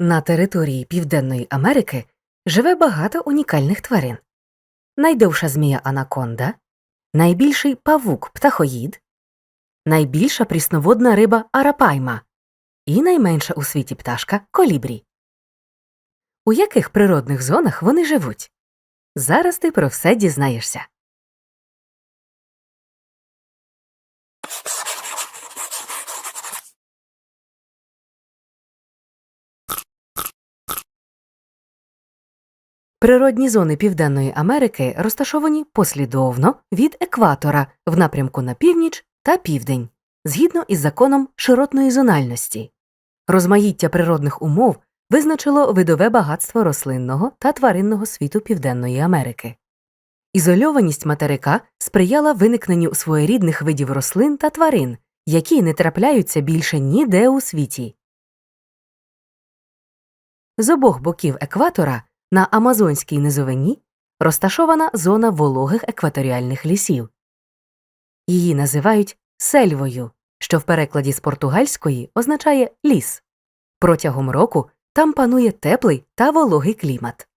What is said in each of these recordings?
На території Південної Америки живе багато унікальних тварин. Найдовша змія анаконда, найбільший павук птахоїд, найбільша прісноводна риба арапайма і найменша у світі пташка колібрі. У яких природних зонах вони живуть? Зараз ти про все дізнаєшся. Природні зони Південної Америки розташовані послідовно від екватора в напрямку на північ та південь, згідно із законом широтної зональності. Розмаїття природних умов визначило видове багатство рослинного та тваринного світу Південної Америки. Ізольованість материка сприяла виникненню своєрідних видів рослин та тварин, які не трапляються більше ніде у світі. З обох боків екватора на Амазонській низовині розташована зона вологих екваторіальних лісів. Її називають сельвою, що в перекладі з португальської означає ліс. Протягом року там панує теплий та вологий клімат.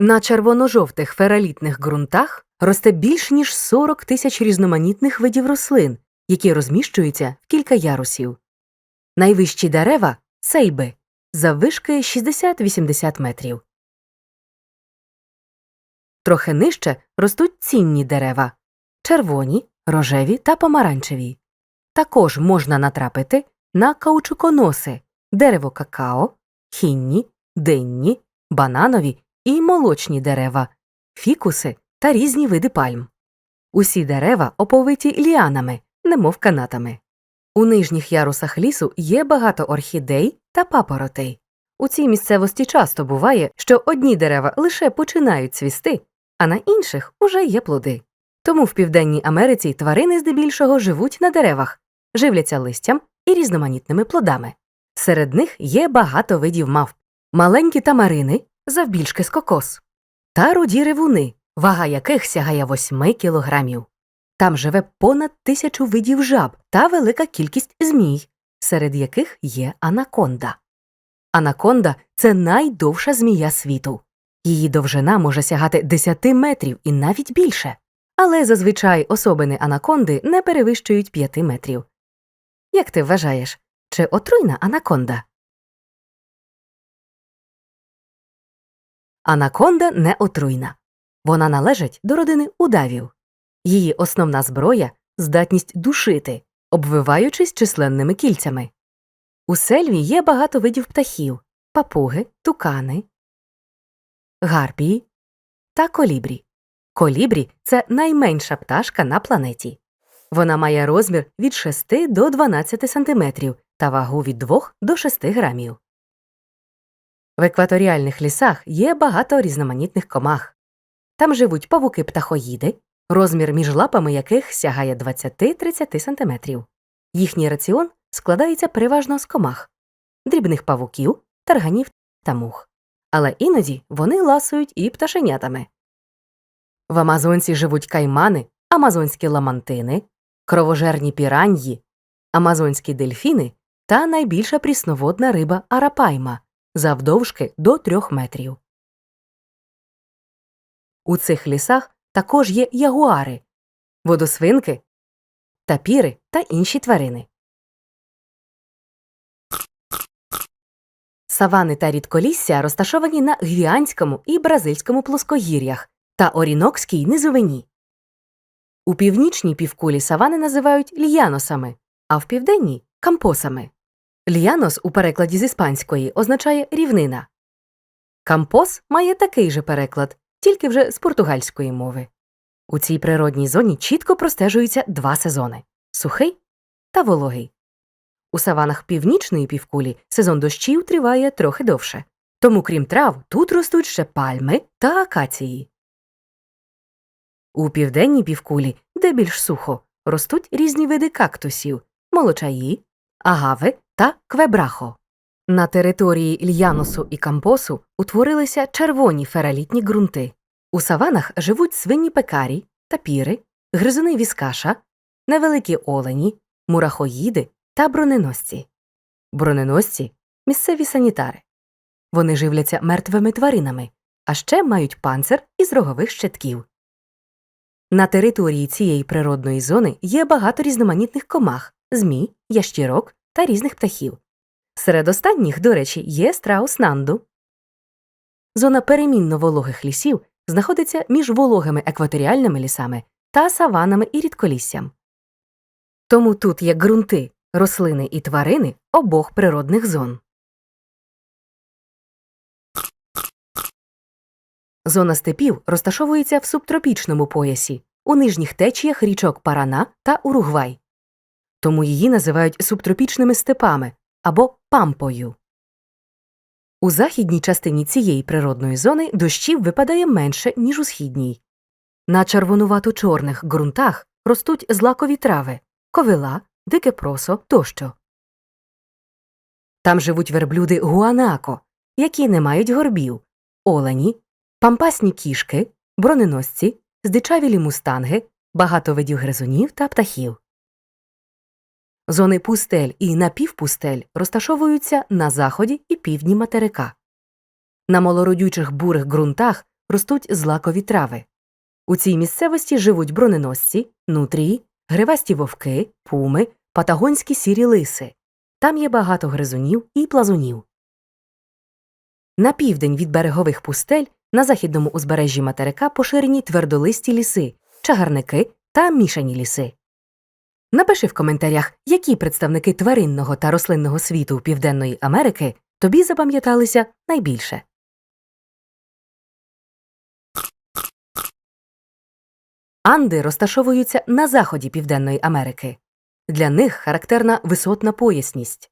На червоно-жовтих фералітних ґрунтах росте більш ніж 40 тисяч різноманітних видів рослин, які розміщуються в кілька ярусів. Найвищі дерева сейби заввишки 60-80 метрів. Трохи нижче ростуть цінні дерева червоні, рожеві та помаранчеві. Також можна натрапити на каучуконоси, дерево какао, хінні, денні, бананові і молочні дерева, фікуси та різні види пальм. Усі дерева оповиті ліанами, немов канатами. У нижніх ярусах лісу є багато орхідей та папоротей. У цій місцевості часто буває, що одні дерева лише починають цвісти, а на інших уже є плоди. Тому в Південній Америці тварини здебільшого живуть на деревах, живляться листям і різноманітними плодами. Серед них є багато видів мавп, маленькі тамарини, завбільшки з кокос, та руді ревуни, вага яких сягає 8 кілограмів. Там живе понад тисячу видів жаб та велика кількість змій, серед яких є анаконда. Анаконда це найдовша змія світу. Її довжина може сягати 10 метрів і навіть більше. Але зазвичай особини анаконди не перевищують 5 метрів. Як ти вважаєш, чи отруйна анаконда? Анаконда не отруйна. Вона належить до родини удавів. Її основна зброя здатність душити, обвиваючись численними кільцями. У сельві є багато видів птахів папуги, тукани, гарпії та колібрі. Колібрі це найменша пташка на планеті. Вона має розмір від 6 до 12 сантиметрів та вагу від 2 до 6 грамів. В екваторіальних лісах є багато різноманітних комах. Там живуть павуки птахоїди, розмір між лапами яких сягає 20-30 сантиметрів. Їхній раціон складається переважно з комах, дрібних павуків, тарганів та мух. Але іноді вони ласують і пташенятами. В Амазонці живуть каймани, амазонські ламантини, кровожерні піраньї, амазонські дельфіни та найбільша прісноводна риба арапайма завдовжки до трьох метрів. У цих лісах також є ягуари, водосвинки, тапіри та інші тварини. Савани та рідколісся розташовані на Гвіанському і Бразильському плоскогір'ях та Орінокській низовині. У північній півкулі савани називають ліяносами, а в південній кампосами. Ліянос у перекладі з іспанської означає рівнина. Кампос має такий же переклад, тільки вже з португальської мови. У цій природній зоні чітко простежуються два сезони сухий та вологий. У саванах північної півкулі сезон дощів триває трохи довше. Тому, крім трав, тут ростуть ще пальми та акації. У південній півкулі, де більш сухо, ростуть різні види кактусів молочаї, агави та квебрахо. На території Льяносу і Кампосу утворилися червоні фералітні ґрунти. У саванах живуть свині пекарі, тапіри, гризуни віскаша, невеликі олені, мурахоїди та броненосці. Броненосці місцеві санітари. Вони живляться мертвими тваринами, а ще мають панцир із рогових щитків. На території цієї природної зони є багато різноманітних комах, змій, ящірок та різних птахів. Серед останніх, до речі, є страус нанду. Зона перемінно вологих лісів знаходиться між вологими екваторіальними лісами та саванами і рідколіссям. Тому тут є ґрунти, рослини і тварини обох природних зон. Зона степів розташовується в субтропічному поясі, у нижніх течіях річок Парана та Уругвай. Тому її називають субтропічними степами або пампою. У західній частині цієї природної зони дощів випадає менше, ніж у східній. На червонувато-чорних ґрунтах ростуть злакові трави, ковила, дике просо тощо. Там живуть верблюди гуанако, які не мають горбів, олені, пампасні кішки, броненосці, здичавілі мустанги, багато видів гризунів та птахів. Зони пустель і напівпустель розташовуються на заході і півдні материка. На малородючих бурих ґрунтах ростуть злакові трави. У цій місцевості живуть броненосці, нутрії, гривасті вовки, пуми, патагонські сірі лиси. Там є багато гризунів і плазунів. На південь від берегових пустель на західному узбережжі материка поширені твердолисті ліси, чагарники та мішані ліси. Напиши в коментарях, які представники тваринного та рослинного світу Південної Америки тобі запам'яталися найбільше. Анди розташовуються на заході Південної Америки. Для них характерна висотна поясність.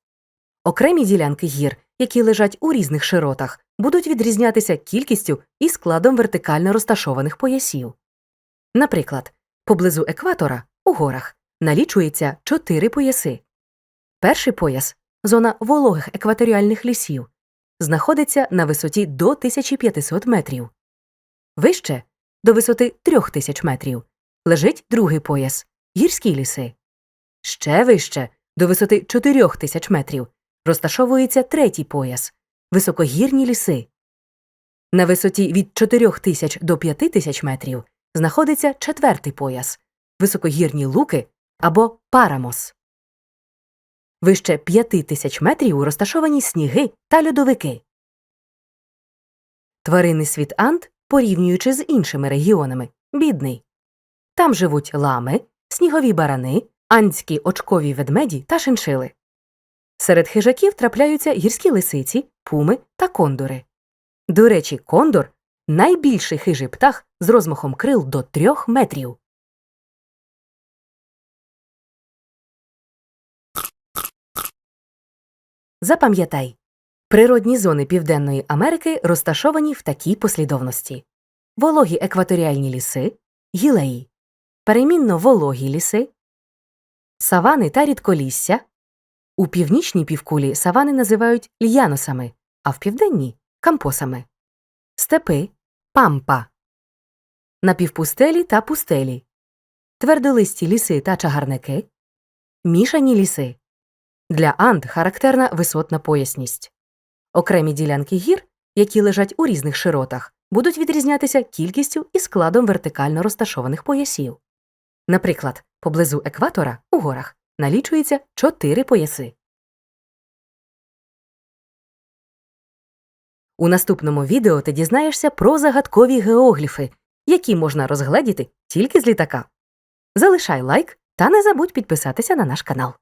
Окремі ділянки гір, які лежать у різних широтах, будуть відрізнятися кількістю і складом вертикально розташованих поясів. Наприклад, поблизу екватора у горах налічується чотири пояси. Перший пояс зона вологих екваторіальних лісів, знаходиться на висоті до 1500 метрів. Вище до висоти 3000 метрів лежить другий пояс гірські ліси. Ще вище до висоти 4000 метрів розташовується третій пояс високогірні ліси. На висоті від 4000 до 5000 метрів знаходиться четвертий пояс високогірні луки або парамос. Вище 5000 метрів розташовані сніги та льодовики. Тваринний світ Анд, порівнюючи з іншими регіонами, бідний. Там живуть лами, снігові барани, андські очкові ведмеді та шиншили. Серед хижаків трапляються гірські лисиці, пуми та кондори. До речі, кондор найбільший хижий птах з розмахом крил до трьох метрів. Запам'ятай, природні зони Південної Америки розташовані в такій послідовності: вологі екваторіальні ліси, гілеї, перемінно вологі ліси, савани та рідколісся. У північній півкулі савани називають льяносами, а в південній кампосами, степи пампа, напівпустелі та пустелі, твердолисті ліси та чагарники, мішані ліси. Для Анд характерна висотна поясність. Окремі ділянки гір, які лежать у різних широтах, будуть відрізнятися кількістю і складом вертикально розташованих поясів. Наприклад, поблизу екватора у горах налічується чотири пояси. У наступному відео ти дізнаєшся про загадкові геогліфи, які можна розгледіти тільки з літака. Залишай лайк та не забудь підписатися на наш канал.